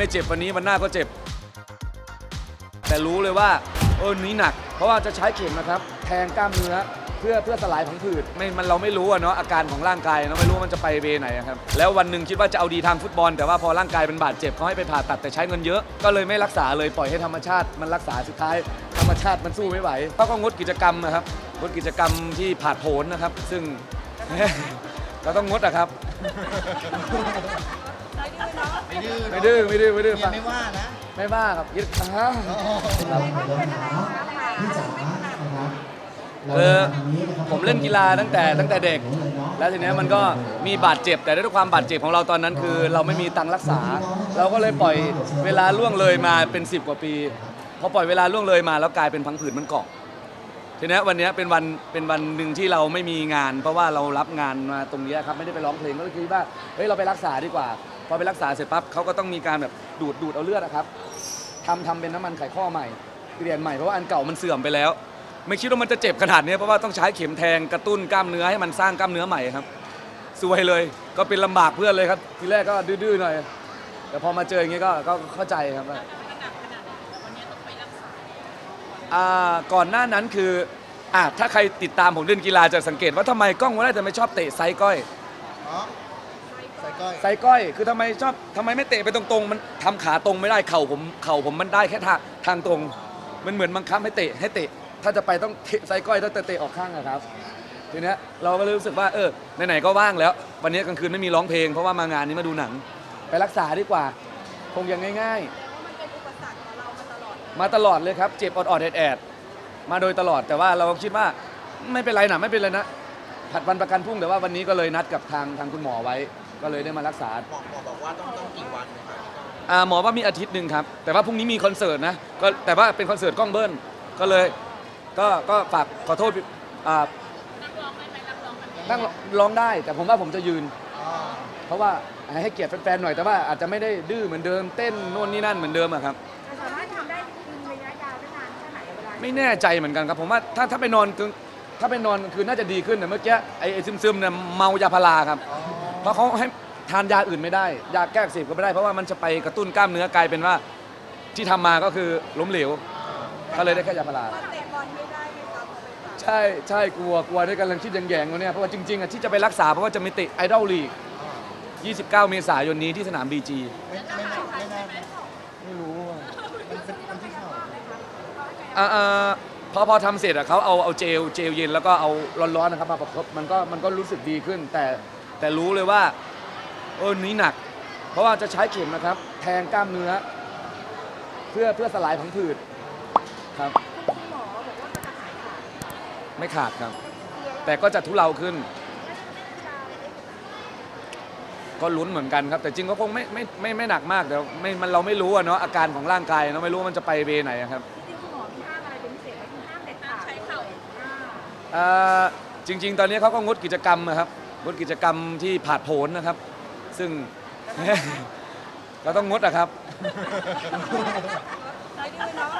ม่เจ็บวันนี้วันหน้าก็เจ็บ แต่รู้เลยว่าเออนี้หนัก เพราะว่าจะใช้เข็มนะครับ แทงกล้ามเนื้อเพื่อเพื่อสลายผังผืดไม่มันเราไม่รู้อะเนาะอาการของร่างกายเนาะไม่รู้มันจะไปเวไหนอะครับแล้ววันหนึ่งคิดว่าจะเอาดีทางฟุตบอล แต่ว่าพอร่างกายเป็นบาดเจ็บเขาให้ไปผ่าตัดแต่ใช้เงินเยอะก็เลยไม่รักษาเลยปล่อยให้ธรรมชาติมันรักษาสุดท้าย ธรรมชาติมันสู้ไม่ไหวเขาก็งดกิจกรรมนะครับงดกิจกรรมที่ผ่าดโผนนะครับ ซึ่ง ก็ต้องงดอะครับ ดื้อไม่ดื้อไม่ดื้อไม่ดื้อเมีฟัยงไม่ว่านะไม่บ้าครับยึดอ่าคือผมเล่นกีฬาตั้งแต่ตั้งแต่เด็ก แล้วทีเนี้ยมันก็มีบาดเจ็บแต่ด้วยความบาดเจ็บของเราตอนนั้นคือ เราไม่มีตังค์รักษา เราก็เลยปล่อยเวลาล่วงเลยมาเป็น 10 กว่าปีพอปล่อยเวลาล่วงเลยมาแล้วกลายเป็นพังผืดมันเกาะ ทีนี้วันนี้เป็นวันเป็นวันหนึ่งที่เราไม่มีงาน เพราะว่าเรารับงานมาตรงนี้ครับไม่ได้ไปร้องเพลงก็เลยคิดว่าเฮ้ยเราไปรักษาดีกว่า พอไปรักษาเสร็จปั๊บเขาก็ต้องมีการแบบดูดดูดเอาเลือดนะครับทำทำเป็นน้ำมันไขข้อใหม่เปลี่ยนใหม่เพราะว่าอันเก่ามันเสื่อมไปแล้ว ไม่คิดว่ามันจะเจ็บขนาดนี้เพราะว่าต้องใช้เข็มแทงกระตุ้นกล้ามเนื้อให้มันสร้างกล้ามเนื้อใหม่ครับซวยเลยก็เป็นลำบากเพื่อนเลยครับทีแรกก็ดื้อๆหน่อย แต่พอมาเจออย่างงี้ก็ก็เข้าใจครับ อ่าก่อนหน้านั้นคืออะถ้าใครติดตามผมเล่นกีฬาจะสังเกตว่าทำไมกล้องวันแรกจะไม่ชอบเตะไซส์ก้อย อ๋อใส่ก้อย ไซส์ก้อย คือทำไมชอบทำไมไม่เตะไปตรงๆ มันทำขาตรงไม่ได้เข่าผมเข่าผมมันได้แค่ทางทางตรง มันเหมือนบังคับให้เตะให้เตะ ถ้าจะไปต้องเตะไซส์ก้อยต้องเตะออกข้างอะครับ ทีเนี้ยเราก็เลยรู้สึกว่าเออไหนๆก็ว่างแล้ว วันนี้กลางคืนไม่มีร้องเพลงเพราะว่ามางานนี้มาดูหนัง ไปรักษาดีกว่า คงยังง่าย ๆ มาตลอดเลยครับ เจ็บออดๆแอดๆมาโดยตลอดแต่ว่าเราก็คิดว่าไม่เป็นไรนะไม่เป็นไรนะผัดวันประกันพรุ่งแต่ว่าวันนี้ก็เลยนัดกับทางทางคุณหมอไว้ ก็เลยได้มารักษาหมอหมอบอกว่าต้องต้องกี่วันนะครับอ่าหมอว่ามีอาทิตย์หนึ่งครับ แต่ว่าพรุ่งนี้มีคอนเสิร์ตนะก็แต่ว่าเป็นคอนเสิร์ตกล้องเบิ้ลก็เลย ก็ก็ฝากขอโทษอ่านั่งร้องได้ แต่ผมว่าผมจะยืนอ๋อเพราะว่าให้เกียรติแฟนๆหน่อยแต่ว่าอาจจะไม่ได้ดื้อเหมือนเดิมเต้นโน่นนี่นั่นเหมือนเดิมอะครับ ไหนเวลาไม่แน่ใจเหมือนกันครับผมว่าถ้าถ้าไปนอนกลางถ้าไปนอนกลางคืนน่าจะดีขึ้นแต่เมื่อกี้ไอ้ไอ้ซึมๆเนี่ยเมายาพาราครับอ๋อเพราะเขาให้ทานยาอื่นไม่ได้ ยาแก้อักเสบก็ไม่ได้เพราะว่ามันจะไปกระตุ้นกล้ามเนื้อกลายเป็นว่าที่ทำมาก็คือล้มเหลวก็เลยได้แค่ยาพาราเตะบอลไม่ได้ไหมครับเอาไปฝากใช่ใช่กลัวกลัวด้วยกันลังคิดแยงๆวันเนี้ยเพราะว่าจริงๆอะที่จะไปรักษาเพราะว่าจะมีติไอดอลลีก29 เมษายนนี้ที่สนามบีจีไม่ไม่น่าไม่น่าไม่รู้ว่า มันเป็นมันที่เข่า อ่อพอพอทำเสร็จอะเขาเอาเอาเจลเจลเย็นแล้วก็เอาร้อนๆนะครับมาประคบมันก็มันก็รู้สึกดีขึ้น แต่แต่รู้เลยว่าเออนี้หนัก เพราะว่าจะใช้เข็มนะครับ แทงกล้ามเนื้อ เพื่อเพื่อสลายผังผืดครับ คุณหมอบอกว่าจะหายขาดไม่ขาดครับ แต่ก็จะทุเลาขึ้น ก็ลุ้นเหมือนกันครับ แต่จริงก็คงไม่ไม่ไม่ไม่หนักมากแต่ไม่มันเราไม่รู้อะเนาะอาการของร่างกายเนาะไม่รู้ว่ามันจะไปเวไหนอะครับ อ่าจริง ๆ ตอนนี้เขาก็งดกิจกรรมนะครับงดกิจกรรมที่ผาดโผนนะครับ ซึ่ง ก็ต้องงดอะครับ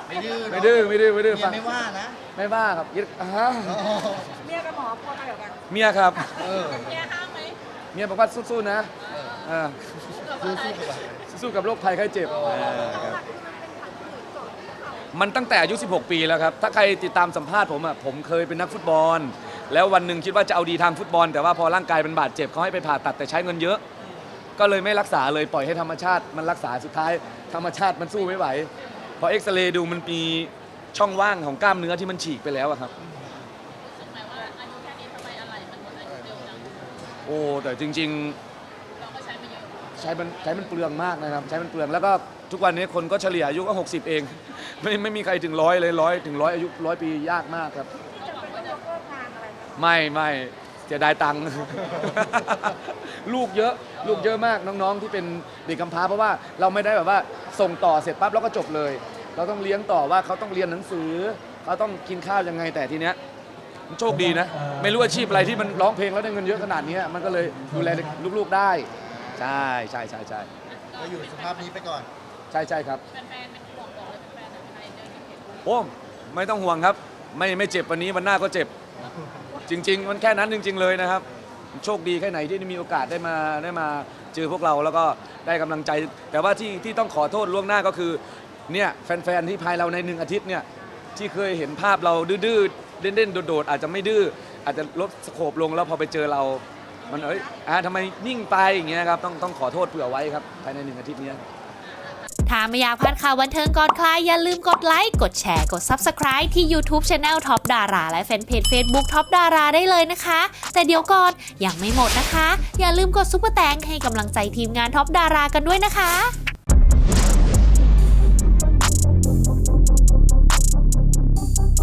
ไม่ดื้อไม่ดื้อไม่ดื้อไม่ดื้อเมีฟัยงไม่ว่านะ ไม่บ้าครับยึดอ่าอ๋อเมียกับหมอกลัวใครกว่ากันเมียครับ เออเมียบอกว่าสู้ๆนะอ่าสู้สู้กับอะไรสู้กับโรคภัยไข้เจ็บอ่าครับ มันตั้งแต่อายุ 16 ปีแล้วครับ ถ้าใครติดตามสัมภาษณ์ผมอะผมเคยเป็นนักฟุตบอล แล้ววันหนึ่งคิดว่าจะเอาดีทางฟุตบอล แต่ว่าพอร่างกายเป็นบาดเจ็บเขาให้ไปผ่าตัดแต่ใช้เงินเยอะ ก็เลยไม่รักษาเลยปล่อยให้ธรรมชาติมันรักษาสุดท้ายธรรมชาติมันสู้ไม่ไหวพอเอ็กซเรย์ดูมันมีช่องว่างของกล้ามเนื้อที่มันฉีกไปแล้วอะครับโอ้แต่จริงๆใช้มันใช้มันเปลืองมากนะครับ ใช้มันเปลืองแล้วก็ทุกวันนี้คนก็เฉลี่ยอายุก็ 60 เอง ไม่ไม่มีใครถึงร้อยเลยร้อยถึงร้อยอายุร้อยปียากมากครับ จะเป็นต้องยกเลิกงานอะไรไหมคะไม่ไม่เสียดายตังค์ ลูกเยอะลูกเยอะมากน้องๆ ที่เป็นเด็กกำพร้าเพราะว่าเราไม่ได้แบบว่าส่งต่อเสร็จปั๊บแล้วก็จบเลย เราต้องเลี้ยงต่อว่าเขาต้องเรียนหนังสือเขาต้องกินข้าวยังไงแต่ทีเนี้ยมันโชคดีนะ ไม่รู้อาชีพอะไรที่มันร้องเพลงแล้วได้เงินเยอะขนาดเนี้ยมันก็เลยดูแลลูกๆได้ ใช่ใช่ใช่ใช่ก็อยู่สภาพนี้ไปก่อน ใช่ใช่ครับโอ้ไม่ต้องห่วงครับ ไม่ไม่เจ็บวันนี้วันหน้าก็เจ็บ จริง ๆ มันแค่นั้นจริง ๆ เลยนะครับ โชคดีแค่ไหนที่มีโอกาสได้มาได้มาเจอพวกเราแล้วก็ได้กำลังใจ แต่ว่าที่ที่ต้องขอโทษล่วงหน้าก็คือเนี่ยแฟนๆที่ภายเราในหนึ่งอาทิตย์เนี่ยที่เคยเห็นภาพเราดื้อๆเล่นๆโดดๆอาจจะไม่ดื้ออาจจะลดสโคปลงแล้วพอไปเจอเรา มันเอ้ยอ่าทำไมนิ่งไปอย่างเงี้ยครับต้องต้องขอโทษเผื่อไว้ครับภายในหนึ่งอาทิตย์เนี้ย ถ้าไม่อยากพลาดข่าววันเทิงก่อนใครอย่าลืมกดไลค์ กดแชร์ กด Subscribe ที่ YouTube Channel Top ดาราและแฟนเพจ Facebook Top ดาราได้เลยนะคะ แต่เดี๋ยวก่อนยังไม่หมดนะคะ อย่าลืมกดซุปเปอร์แตงให้กำลังใจทีมงานท็อปดารากันด้วยนะคะ